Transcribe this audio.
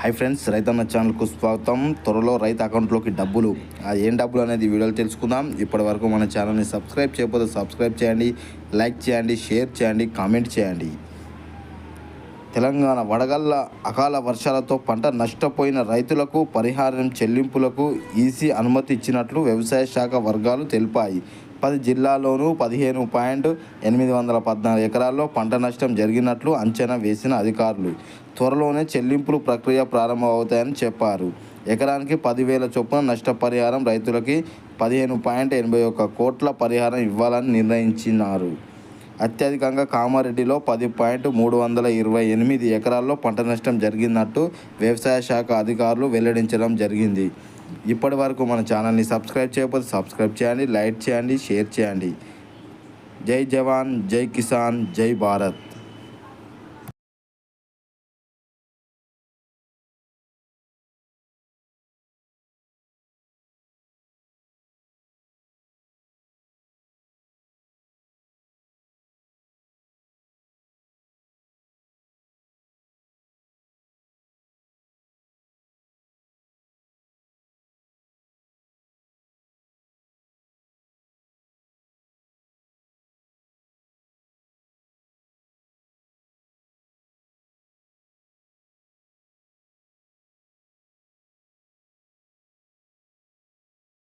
Hi friends రైతన్న ఛానల్కు స్వాగతం. త్వరలో రైతు అకౌంట్లోకి డబ్బులు. ఏం డబ్బులు అనేది వీడియోలో తెలుసుకుందాం. ఇప్పటి వరకు మన ఛానల్ని సబ్స్క్రైబ్ చేయకపోతే సబ్స్క్రైబ్ చేయండి లైక్ చేయండి షేర్ చేయండి కామెంట్ చేయండి. తెలంగాణ వడగళ్ళ అకాల వర్షాలతో పంట నష్టపోయిన రైతులకు పరిహారం చెల్లింపులకు ఈసీ అనుమతి ఇచ్చినట్లు వ్యవసాయ శాఖ వర్గాలు తెలిపాయి. పది జిల్లాల్లోనూ పదిహేను పాయింట్ ఎనిమిది వందల పద్నాలుగు ఎకరాల్లో పంట నష్టం జరిగినట్లు అంచనా వేసిన అధికారులు. త్వరలోనే చెల్లింపులు ప్రక్రియ ప్రారంభమవుతాయని చెప్పారు. ఎకరానికి పదివేల చొప్పున నష్టపరిహారం రైతులకి పదిహేను పాయింట్ ఎనభై ఒక్క కోట్ల పరిహారం ఇవ్వాలని నిర్ణయించినారు. అత్యధికంగా కామారెడ్డిలో పది పాయింట్ మూడు వందల ఇరవై ఎనిమిది ఎకరాల్లో పంట నష్టం జరిగినట్టు వ్యవసాయ శాఖ అధికారులు వెల్లడించడం జరిగింది. ఇప్పటి వరకు మన ఛానల్ని సబ్స్క్రైబ్ చేయకపోతే సబ్స్క్రైబ్ చేయండి లైక్ చేయండి షేర్ చేయండి. జై జవాన్ జై కిసాన్ జై భారత్.